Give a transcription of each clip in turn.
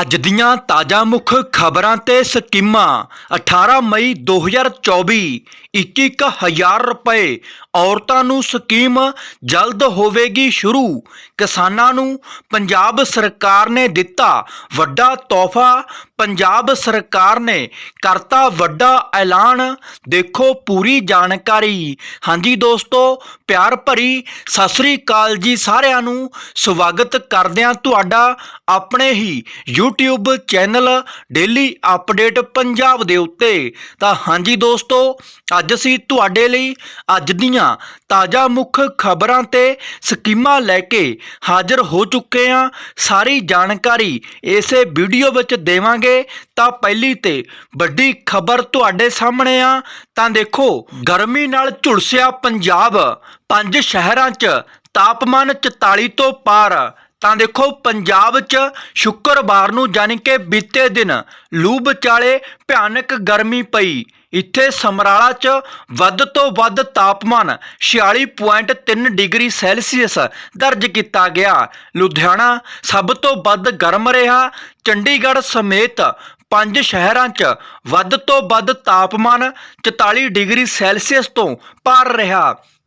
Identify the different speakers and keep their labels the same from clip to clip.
Speaker 1: ਅੱਜ ਦੀਆਂ ਤਾਜ਼ਾ ਮੁੱਖ ਖਬਰਾਂ ਤੇ ਸਕੀਮਾਂ। 18 ਮਈ 2024 21000 ਰੁਪਏ। ਔਰਤਾਂ ਨੂੰ ਸਕੀਮ ਜਲਦ ਹੋਵੇਗੀ ਸ਼ੁਰੂ। ਕਿਸਾਨਾਂ ਨੂੰ ਪੰਜਾਬ ਸਰਕਾਰ ਨੇ ਦਿੱਤਾ ਵੱਡਾ ਤੋਹਫਾ। ਪੰਜਾਬ ਸਰਕਾਰ ਨੇ ਕਰਤਾ ਵੱਡਾ ਐਲਾਨ। ਦੇਖੋ ਪੂਰੀ ਜਾਣਕਾਰੀ। ਹਾਂਜੀ ਦੋਸਤੋ, ਪਿਆਰ ਭਰੀ ਸਤਿ ਸ੍ਰੀ ਅਕਾਲ ਜੀ ਸਾਰਿਆਂ ਨੂੰ। ਸਵਾਗਤ ਕਰਦਿਆਂ ਤੁਹਾਡਾ ਆਪਣੇ ਹੀ YouTube channel daily update Punjab ਦੇ ਉੱਤੇ। ਤਾਂ ਹਾਂਜੀ ਦੋਸਤੋ, ਅੱਜ ਅਸੀਂ ਤੁਹਾਡੇ ਲਈ ਅੱਜ ਦੀਆਂ ਤਾਜ਼ਾ ਮੁੱਖ ਖਬਰਾਂ ਤੇ ਸਕੀਮਾਂ ਲੈ ਕੇ ਹਾਜ਼ਰ ਹੋ ਚੁੱਕੇ ਹਾਂ। ਸਾਰੀ ਜਾਣਕਾਰੀ ਇਸੇ ਵੀਡੀਓ ਵਿੱਚ ਦੇਵਾਂਗੇ। ਤਾਂ ਪਹਿਲੀ ਤੇ ਵੱਡੀ ਖਬਰ ਤੁਹਾਡੇ ਸਾਹਮਣੇ ਆ। ਤਾਂ ਦੇਖੋ, ਗਰਮੀ ਨਾਲ ਝੁਲਸਿਆ ਪੰਜਾਬ। ਪੰਜ ਸ਼ਹਿਰਾਂ 'ਚ ਤਾਪਮਾਨ 44 ਤੋਂ ਪਾਰ। ਤਾਂ ਦੇਖੋ, ਪੰਜਾਬ 'ਚ ਸ਼ੁੱਕਰਵਾਰ ਨੂੰ ਯਾਨੀ ਕਿ ਬੀਤੇ ਦਿਨ ਲੂ ਵਿਚਾਲੇ ਭਿਆਨਕ ਗਰਮੀ ਪਈ। ਇੱਥੇ ਸਮਰਾਲਾ 'ਚ ਵੱਧ ਤੋਂ ਵੱਧ ਤਾਪਮਾਨ 46.3 ਡਿਗਰੀ ਸੈਲਸੀਅਸ ਦਰਜ ਕੀਤਾ ਗਿਆ। ਲੁਧਿਆਣਾ ਸਭ ਤੋਂ ਵੱਧ ਗਰਮ ਰਿਹਾ। ਚੰਡੀਗੜ੍ਹ ਸਮੇਤ ਪੰਜ ਸ਼ਹਿਰਾਂ 'ਚ ਵੱਧ ਤੋਂ ਵੱਧ ਤਾਪਮਾਨ 44 ਡਿਗਰੀ ਸੈਲਸੀਅਸ ਤੋਂ ਪਾਰ ਰਿਹਾ।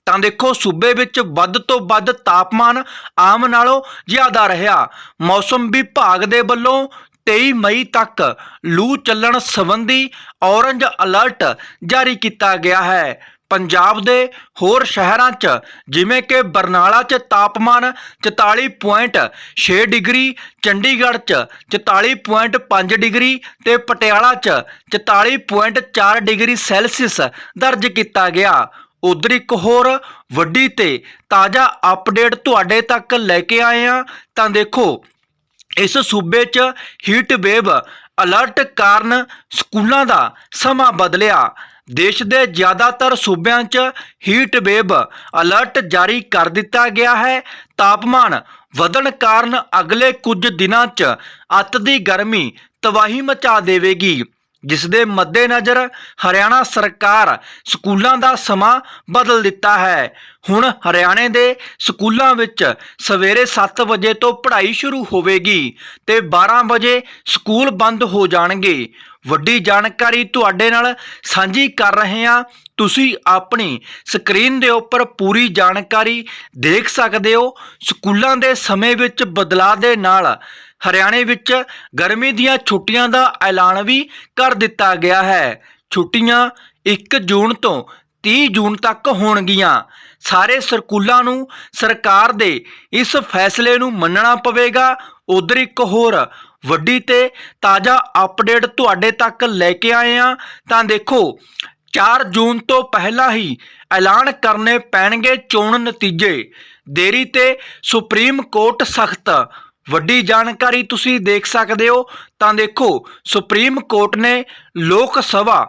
Speaker 1: ਤਾਂ ਦੇਖੋ ਸੂਬੇ ਵਿੱਚ ਵੱਧ ਤੋਂ ਵੱਧ ਤਾਪਮਾਨ ਆਮ ਨਾਲੋਂ ਜ਼ਿਆਦਾ ਰਿਹਾ। ਮੌਸਮ ਵਿਭਾਗ ਦੇ ਵੱਲੋਂ 23 ਮਈ ਤੱਕ ਲੂ ਚੱਲਣ ਸੰਬੰਧੀ ਔਰੰਜ ਅਲਰਟ ਜਾਰੀ ਕੀਤਾ ਗਿਆ ਹੈ। ਪੰਜਾਬ ਦੇ ਹੋਰ ਸ਼ਹਿਰਾਂ 'ਚ ਜਿਵੇਂ ਕਿ ਬਰਨਾਲਾ 'ਚ ਤਾਪਮਾਨ 44.6 ਡਿਗਰੀ, ਚੰਡੀਗੜ੍ਹ 'ਚ 44.5 ਡਿਗਰੀ ਤੇ ਪਟਿਆਲਾ 'ਚ 44.4 ਡਿਗਰੀ ਸੈਲਸੀਅਸ ਦਰਜ ਕੀਤਾ ਗਿਆ। ਉਧਰ ਇੱਕ ਹੋਰ ਵੱਡੀ ਤੇ ਤਾਜ਼ਾ ਅਪਡੇਟ ਤੁਹਾਡੇ ਤੱਕ ਲੈ ਕੇ ਆਏ ਆ ਤਾਂ ਦੇਖੋ, ਇਸ ਸੂਬੇ 'ਚ ਹੀਟ ਵੇਵ ਅਲਰਟ ਕਾਰਨ ਸਕੂਲਾਂ ਦਾ ਸਮਾਂ ਬਦਲਿਆ। ਦੇਸ਼ ਦੇ ਜ਼ਿਆਦਾਤਰ ਸੂਬਿਆਂ 'ਚ ਹੀਟ ਵੇਵ ਅਲਰਟ ਜਾਰੀ ਕਰ ਦਿੱਤਾ ਗਿਆ ਹੈ। ਤਾਪਮਾਨ ਵਧਣ ਕਾਰਨ ਅਗਲੇ ਕੁਝ ਦਿਨਾਂ 'ਚ ਅੱਤ ਦੀ ਗਰਮੀ ਤਬਾਹੀ ਮਚਾ ਦੇਵੇਗੀ। ਜਿਸ ਦੇ ਮੱਦੇਨਜ਼ਰ ਹਰਿਆਣਾ ਸਰਕਾਰ ਸਕੂਲਾਂ ਦਾ ਸਮਾਂ ਬਦਲ ਦਿੱਤਾ ਹੈ। ਹੁਣ ਹਰਿਆਣੇ ਦੇ ਸਕੂਲਾਂ ਵਿੱਚ ਸਵੇਰੇ 7 ਵਜੇ ਤੋਂ ਪੜ੍ਹਾਈ ਸ਼ੁਰੂ ਹੋਵੇਗੀ ਤੇ 12 ਵਜੇ ਸਕੂਲ ਬੰਦ ਹੋ ਜਾਣਗੇ। ਵੱਡੀ ਜਾਣਕਾਰੀ ਤੁਹਾਡੇ ਨਾਲ ਸਾਂਝੀ ਕਰ ਰਹੇ ਹਾਂ। ਤੁਸੀਂ ਆਪਣੀ ਸਕਰੀਨ ਦੇ ਉੱਪਰ ਪੂਰੀ ਜਾਣਕਾਰੀ ਦੇਖ ਸਕਦੇ ਹੋ। ਸਕੂਲਾਂ ਦੇ ਸਮੇਂ ਵਿੱਚ ਬਦਲਾਅ ਦੇ ਨਾਲ ਹਰਿਆਣੇ ਵਿੱਚ ਗਰਮੀ ਦੀਆਂ ਛੁੱਟੀਆਂ ਦਾ ਐਲਾਨ ਵੀ ਕਰ ਦਿੱਤਾ ਗਿਆ ਹੈ। ਛੁੱਟੀਆਂ 1 ਜੂਨ ਤੋਂ 30 ਜੂਨ ਤੱਕ ਹੋਣਗੀਆਂ। ਸਾਰੇ ਸਕੂਲਾਂ ਨੂੰ ਸਰਕਾਰ ਦੇ ਇਸ ਫੈਸਲੇ ਨੂੰ ਮੰਨਣਾ ਪਵੇਗਾ। ਉਧਰ ਇੱਕ ਹੋਰ ਵੱਡੀ ਤੇ ਤਾਜ਼ਾ ਅਪਡੇਟ ਤੁਹਾਡੇ ਤੱਕ ਲੈ ਕੇ ਆਏ ਆ ਤਾਂ ਦੇਖੋ 4 ਜੂਨ ਤੋਂ ਪਹਿਲਾਂ ਹੀ ਐਲਾਨ ਕਰਨੇ ਪੈਣਗੇ ਚੋਣ ਨਤੀਜੇ। ਦੇਰੀ ਤੇ ਸੁਪਰੀਮ ਕੋਰਟ ਸਖਤ ਵੱਡੀ ਜਾਣਕਾਰੀ ਤੁਸੀਂ ਦੇਖ ਸਕਦੇ ਹੋ। ਤਾਂ ਦੇਖੋ, ਸੁਪਰੀਮ ਕੋਰਟ ਨੇ ਲੋਕ ਸਭਾ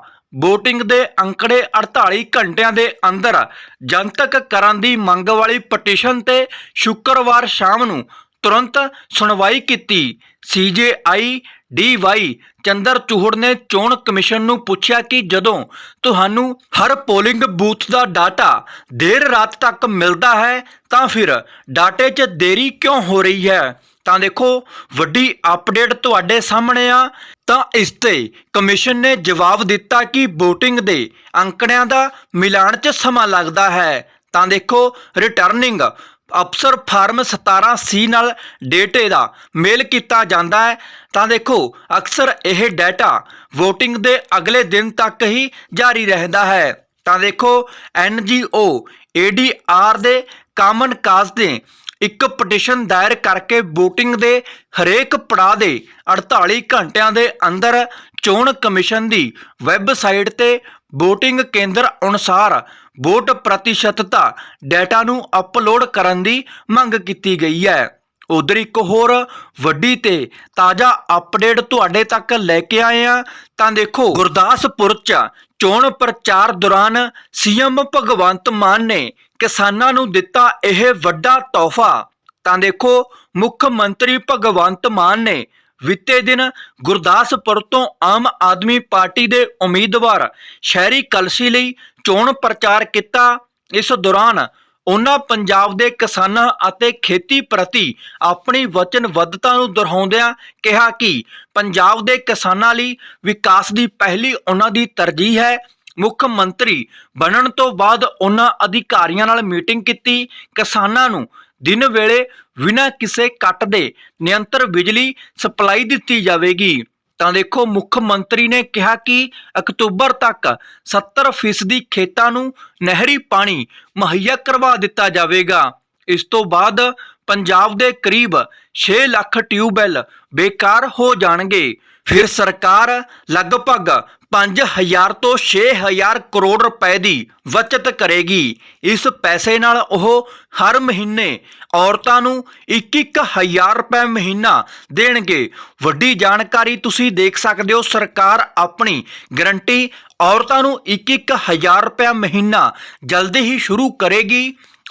Speaker 1: VOTING ਦੇ ਅੰਕੜੇ 48 ਘੰਟਿਆਂ ਦੇ ਅੰਦਰ ਜਨਤਕ ਕਰਨ ਦੀ ਮੰਗ ਵਾਲੀ ਪਟੀਸ਼ਨ ਤੇ ਸ਼ੁੱਕਰਵਾਰ ਸ਼ਾਮ ਨੂੰ ਤੁਰੰਤ ਸੁਣਵਾਈ ਕੀਤੀ। ਸੀਜੇਆਈ ਡੀਵਾਈ ਚੰਦਰ ਚੂਹੜ ਨੇ ਚੋਣ ਕਮਿਸ਼ਨ ਨੂੰ ਪੁੱਛਿਆ ਕਿ ਜਦੋਂ ਤੁਹਾਨੂੰ ਹਰ ਪੋਲਿੰਗ ਬੂਥ ਦਾ ਡਾਟਾ ਦੇਰ ਰਾਤ ਤੱਕ ਮਿਲਦਾ ਹੈ, ਤਾਂ ਫਿਰ ਡਾਟੇ 'ਚ ਦੇਰੀ ਕਿਉਂ ਹੋ ਰਹੀ ਹੈ? ਤਾਂ ਦੇਖੋ, ਵੱਡੀ ਅਪਡੇਟ ਤੁਹਾਡੇ ਸਾਹਮਣੇ ਆ। ਤਾਂ ਇਸ ਤੇ ਕਮਿਸ਼ਨ ਨੇ ਜਵਾਬ ਦਿੱਤਾ ਕਿ VOTING ਦੇ ਅੰਕੜਿਆਂ ਦਾ ਮਿਲਾਨ 'ਚ ਸਮਾਂ ਲੱਗਦਾ ਹੈ। ਤਾਂ ਦੇਖੋ ਰਿਟਰਨਿੰਗ ਅਫਸਰ ਫਾਰਮ 17 ਸੀ ਨਾਲ ਡੇਟੇ ਦਾ ਮੇਲ ਕੀਤਾ ਜਾਂਦਾ ਹੈ। ਤਾਂ ਦੇਖੋ, ਅਕਸਰ ਇਹ ਡਾਟਾ VOTING ਦੇ ਅਗਲੇ ਦਿਨ ਤੱਕ ਹੀ ਜਾਰੀ ਰਹਿੰਦਾ ਹੈ। ਤਾਂ ਦੇਖੋ NGO ADR ਦੇ ਕਾਮਨ ਕਾਜ਼ ਦੇ ਇੱਕ ਪਟੀਸ਼ਨ ਦਾਇਰ ਕਰਕੇ VOTING ਦੇ ਹਰੇਕ ਪੜਾਅ ਦੇ 48 ਘੰਟਿਆਂ ਦੇ ਅੰਦਰ ਚੋਣ ਕਮਿਸ਼ਨ ਦੀ ਵੈਬਸਾਈਟ ਤੇ VOTING ਕੇਂਦਰ ਅਨੁਸਾਰ ਵੋਟ ਪ੍ਰਤੀਸ਼ਤਤਾ ਡਾਟਾ ਨੂੰ ਅਪਲੋਡ ਕਰਨ ਦੀ ਮੰਗ ਕੀਤੀ ਗਈ ਹੈ। ਉਧਰ ਇੱਕ ਹੋਰ ਵੱਡੀ ਤੇ ਤਾਜ਼ਾ ਅਪਡੇਟ ਤੁਹਾਡੇ ਤੱਕ ਲੈ ਕੇ ਆਏ ਆ ਤਾਂ ਦੇਖੋ, ਗੁਰਦਾਸਪੁਰ ਚ ਚੋਣ ਪ੍ਰਚਾਰ ਦੌਰਾਨ ਸੀਐਮ ਭਗਵੰਤ ਮਾਨ ਨੇ ਕਿਸਾਨਾਂ ਨੂੰ ਦਿੱਤਾ ਇਹ ਵੱਡਾ ਤੋਹਫਾ। ਤਾਂ ਦੇਖੋ, ਮੁੱਖ ਮੰਤਰੀ ਭਗਵੰਤ ਮਾਨ ਨੇ ਬੀਤੇ ਦਿਨ ਗੁਰਦਾਸਪੁਰ ਤੋਂ ਆਮ ਆਦਮੀ ਪਾਰਟੀ ਦੇ ਉਮੀਦਵਾਰ ਸ਼ਹਿਰੀ ਕਲਸੀ ਲਈ ਚੋਣ ਪ੍ਰਚਾਰ ਕੀਤਾ। ਇਸ ਦੌਰਾਨ ਉਹਨਾਂ ਪੰਜਾਬ ਦੇ ਕਿਸਾਨਾਂ ਅਤੇ ਖੇਤੀ ਪ੍ਰਤੀ ਆਪਣੀ ਵਚਨਬੱਧਤਾ ਨੂੰ ਦੁਹਰਾਉਂਦਿਆਂ ਕਿਹਾ ਕਿ ਪੰਜਾਬ ਦੇ ਕਿਸਾਨਾਂ ਲਈ ਵਿਕਾਸ ਦੀ ਪਹਿਲੀ ਉਹਨਾਂ ਦੀ ਤਰਜੀਹ ਹੈ। ਮੁੱਖ ਮੰਤਰੀ ਬਣਨ ਤੋਂ ਬਾਅਦ ਉਹਨਾਂ ਅਧਿਕਾਰੀਆਂ ਨਾਲ ਮੀਟਿੰਗ ਕੀਤੀ। ਕਿਸਾਨਾਂ ਨੂੰ ਦਿਨ ਵੇਲੇ ਬਿਨਾਂ ਕਿਸੇ ਕੱਟ ਦੇ ਨਿਰੰਤਰ ਬਿਜਲੀ ਸਪਲਾਈ ਦਿੱਤੀ ਜਾਵੇਗੀ। ਤਾਂ ਦੇਖੋ, ਮੁੱਖ ਮੰਤਰੀ ਨੇ ਕਿਹਾ ਕਿ ਅਕਤੂਬਰ ਤੱਕ 70% ਖੇਤਾਂ ਨੂੰ ਨਹਿਰੀ ਪਾਣੀ ਮੁਹੱਈਆ ਕਰਵਾ ਦਿੱਤਾ ਜਾਵੇਗਾ। ਇਸ ਤੋਂ ਬਾਅਦ ਪੰਜਾਬ ਦੇ ਕਰੀਬ 6 ਲੱਖ ਟਿਊਬਵੈੱਲ ਬੇਕਾਰ ਹੋ ਜਾਣਗੇ। ਫਿਰ ਸਰਕਾਰ ਲਗਭਗ 5000 ਤੋਂ 6000 ਕਰੋੜ ਰੁਪਏ ਦੀ ਬਚਤ ਕਰੇਗੀ। ਇਸ ਪੈਸੇ ਨਾਲ ਉਹ ਹਰ ਮਹੀਨੇ ਔਰਤਾਂ ਨੂੰ 2-1000 ਰੁਪਏ ਮਹੀਨਾ ਦੇਣਗੇ। ਵੱਡੀ ਜਾਣਕਾਰੀ ਤੁਸੀਂ ਦੇਖ ਸਕਦੇ ਹੋ, ਸਰਕਾਰ ਆਪਣੀ ਗਰੰਟੀ ਔਰਤਾਂ ਨੂੰ 1-1000 ਰੁਪਏ ਮਹੀਨਾ ਜਲਦੀ ਹੀ ਸ਼ੁਰੂ ਕਰੇਗੀ।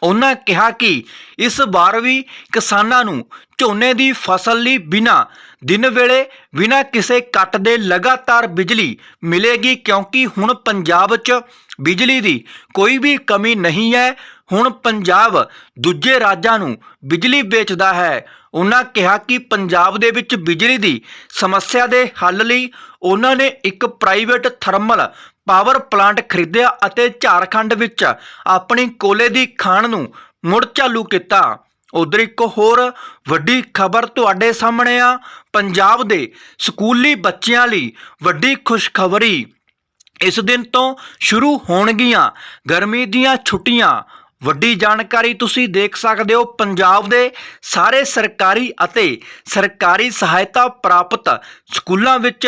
Speaker 1: ਉਹਨਾਂ ਕਿਹਾ ਕਿ ਇਸ ਵਾਰ ਵੀ ਕਿਸਾਨਾਂ ਨੂੰ ਝੋਨੇ ਦੀ ਫਸਲ ਲਈ ਬਿਨਾ ਦਿਨ ਵੇਲੇ, ਬਿਨਾ ਕਿਸੇ ਕੱਟ ਦੇ ਲਗਾਤਾਰ ਬਿਜਲੀ ਮਿਲੇਗੀ ਕਿਉਂਕਿ ਹੁਣ ਪੰਜਾਬ 'ਚ ਬਿਜਲੀ ਦੀ ਕੋਈ ਵੀ ਕਮੀ ਨਹੀਂ ਹੈ। ਹੁਣ ਪੰਜਾਬ ਦੂਜੇ ਰਾਜਾਂ ਨੂੰ ਬਿਜਲੀ ਵੇਚਦਾ ਹੈ। ਉਹਨਾਂ ਕਿਹਾ ਕਿ ਪੰਜਾਬ ਦੇ ਵਿੱਚ ਬਿਜਲੀ ਦੀ ਸਮੱਸਿਆ ਦੇ ਹੱਲ ਲਈ ਉਹਨਾਂ ਨੇ ਇੱਕ ਪ੍ਰਾਈਵੇਟ ਥਰਮਲ ਪਾਵਰ ਪਲਾਂਟ ਖਰੀਦਿਆ ਅਤੇ ਝਾਰਖੰਡ ਵਿੱਚ ਆਪਣੀ ਕੋਲੇ ਦੀ ਖਾਣ ਨੂੰ ਮੁੜ ਚਾਲੂ ਕੀਤਾ। ਉਧਰ ਇੱਕ ਹੋਰ ਵੱਡੀ ਖਬਰ ਤੁਹਾਡੇ ਸਾਹਮਣੇ ਆ। ਪੰਜਾਬ ਦੇ ਸਕੂਲੀ ਬੱਚਿਆਂ ਲਈ ਵੱਡੀ ਖੁਸ਼ਖਬਰੀ। ਇਸ ਦਿਨ ਤੋਂ ਸ਼ੁਰੂ ਹੋਣਗੀਆਂ ਗਰਮੀ ਦੀਆਂ ਛੁੱਟੀਆਂ। ਵੱਡੀ ਜਾਣਕਾਰੀ ਤੁਸੀਂ ਦੇਖ ਸਕਦੇ ਹੋ। ਪੰਜਾਬ ਦੇ ਸਾਰੇ ਸਰਕਾਰੀ ਅਤੇ ਸਰਕਾਰੀ ਸਹਾਇਤਾ ਪ੍ਰਾਪਤ ਸਕੂਲਾਂ ਵਿੱਚ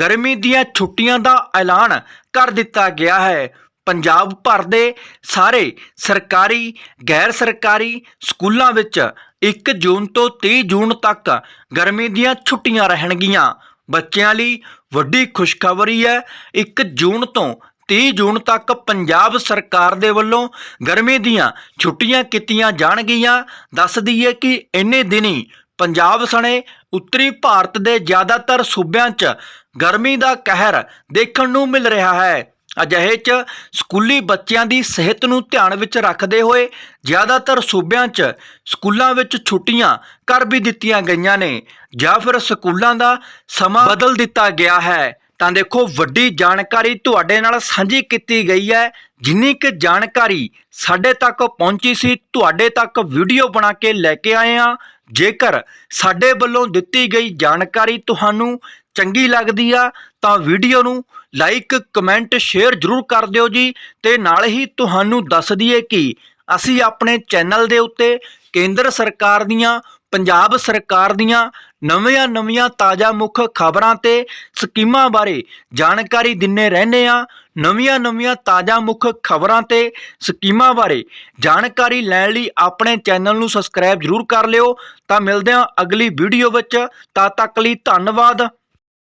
Speaker 1: ਗਰਮੀ ਦੀਆਂ ਛੁੱਟੀਆਂ ਦਾ ਐਲਾਨ ਕਰ ਦਿੱਤਾ ਗਿਆ ਹੈ। ਪੰਜਾਬ ਭਰ ਦੇ ਸਾਰੇ ਸਰਕਾਰੀ, ਗੈਰ ਸਰਕਾਰੀ ਸਕੂਲਾਂ ਵਿੱਚ 1 ਜੂਨ ਤੋਂ 30 ਜੂਨ ਤੱਕ ਗਰਮੀ ਦੀਆਂ ਛੁੱਟੀਆਂ ਰਹਿਣਗੀਆਂ। ਬੱਚਿਆਂ ਲਈ ਵੱਡੀ ਖੁਸ਼ਖਬਰੀ ਹੈ। 1 ਜੂਨ ਤੋਂ 30 ਜੂਨ ਤੱਕ ਪੰਜਾਬ ਸਰਕਾਰ ਦੇ ਵੱਲੋਂ ਗਰਮੀ ਦੀਆਂ ਛੁੱਟੀਆਂ ਕੀਤੀਆਂ ਜਾਣਗੀਆਂ। ਦੱਸ ਦਈਏ ਕਿ ਇੰਨੇ ਦਿਨੀ ਪੰਜਾਬ ਸਣੇ ਉੱਤਰੀ ਭਾਰਤ ਦੇ ਜ਼ਿਆਦਾਤਰ ਸੂਬਿਆਂ 'ਚ ਗਰਮੀ ਦਾ ਕਹਿਰ ਦੇਖਣ ਨੂੰ ਮਿਲ ਰਿਹਾ ਹੈ। ਅਜਿਹੇ 'ਚ ਸਕੂਲੀ ਬੱਚਿਆਂ ਦੀ ਸਿਹਤ ਨੂੰ ਧਿਆਨ ਵਿੱਚ ਰੱਖਦੇ ਹੋਏ ਜ਼ਿਆਦਾਤਰ ਸੂਬਿਆਂ 'ਚ ਸਕੂਲਾਂ ਵਿੱਚ ਛੁੱਟੀਆਂ ਕਰ ਵੀ ਦਿੱਤੀਆਂ ਗਈਆਂ ਨੇ। ਜਾਂ ਫਿਰ ਸਕੂਲਾਂ ਦਾ ਸਮਾਂ ਬਦਲ ਦਿੱਤਾ ਗਿਆ ਹੈ। ਤਾਂ ਦੇਖੋ ਵੱਡੀ ਜਾਣਕਾਰੀ ਤੁਹਾਡੇ ਨਾਲ ਸਾਂਝੀ ਕੀਤੀ ਗਈ ਹੈ। ਜਿੰਨੀ ਕਿ ਜਾਣਕਾਰੀ ਸਾਡੇ ਤੱਕ ਪਹੁੰਚੀ ਸੀ, ਤੁਹਾਡੇ ਤੱਕ ਵੀਡੀਓ ਬਣਾ ਕੇ ਲੈ ਕੇ ਆਏ ਹਾਂ। ਜੇਕਰ ਸਾਡੇ ਵੱਲੋਂ ਦਿੱਤੀ ਗਈ ਜਾਣਕਾਰੀ ਤੁਹਾਨੂੰ ਚੰਗੀ ਲੱਗਦੀ ਆ, ਤਾਂ ਵੀਡੀਓ ਨੂੰ ਲਾਈਕ, ਕਮੈਂਟ, ਸ਼ੇਅਰ ਜ਼ਰੂਰ ਕਰ ਦਿਓ ਜੀ। ਤੇ ਨਾਲ ਹੀ ਤੁਹਾਨੂੰ ਦੱਸ ਦਈਏ ਕਿ ਅਸੀਂ ਆਪਣੇ ਚੈਨਲ ਦੇ ਉੱਤੇ ਕੇਂਦਰ ਸਰਕਾਰ ਦੀਆਂ, ਪੰਜਾਬ ਸਰਕਾਰ ਦੀਆਂ ਨਵੀਆਂ ਨਵੀਆਂ ਤਾਜ਼ਾ ਮੁੱਖ ਖਬਰਾਂ ਤੇ ਸਕੀਮਾਂ ਬਾਰੇ ਜਾਣਕਾਰੀ ਦਿੰਨੇ ਰਹਿੰਦੇ ਆ ਨਵੀਆਂ ਨਵੀਆਂ ਤਾਜ਼ਾ ਮੁੱਖ ਖਬਰਾਂ ਤੇ ਸਕੀਮਾਂ ਬਾਰੇ ਜਾਣਕਾਰੀ ਲੈਣ ਲਈ ਆਪਣੇ ਚੈਨਲ ਨੂੰ ਸਬਸਕ੍ਰਾਈਬ ਜ਼ਰੂਰ ਕਰ ਲਿਓ। ਤਾਂ ਮਿਲਦੇ ਹਾਂ ਅਗਲੀ ਵੀਡੀਓ ਵਿੱਚ। ਤਦ ਤੱਕ ਲਈ ਧੰਨਵਾਦ।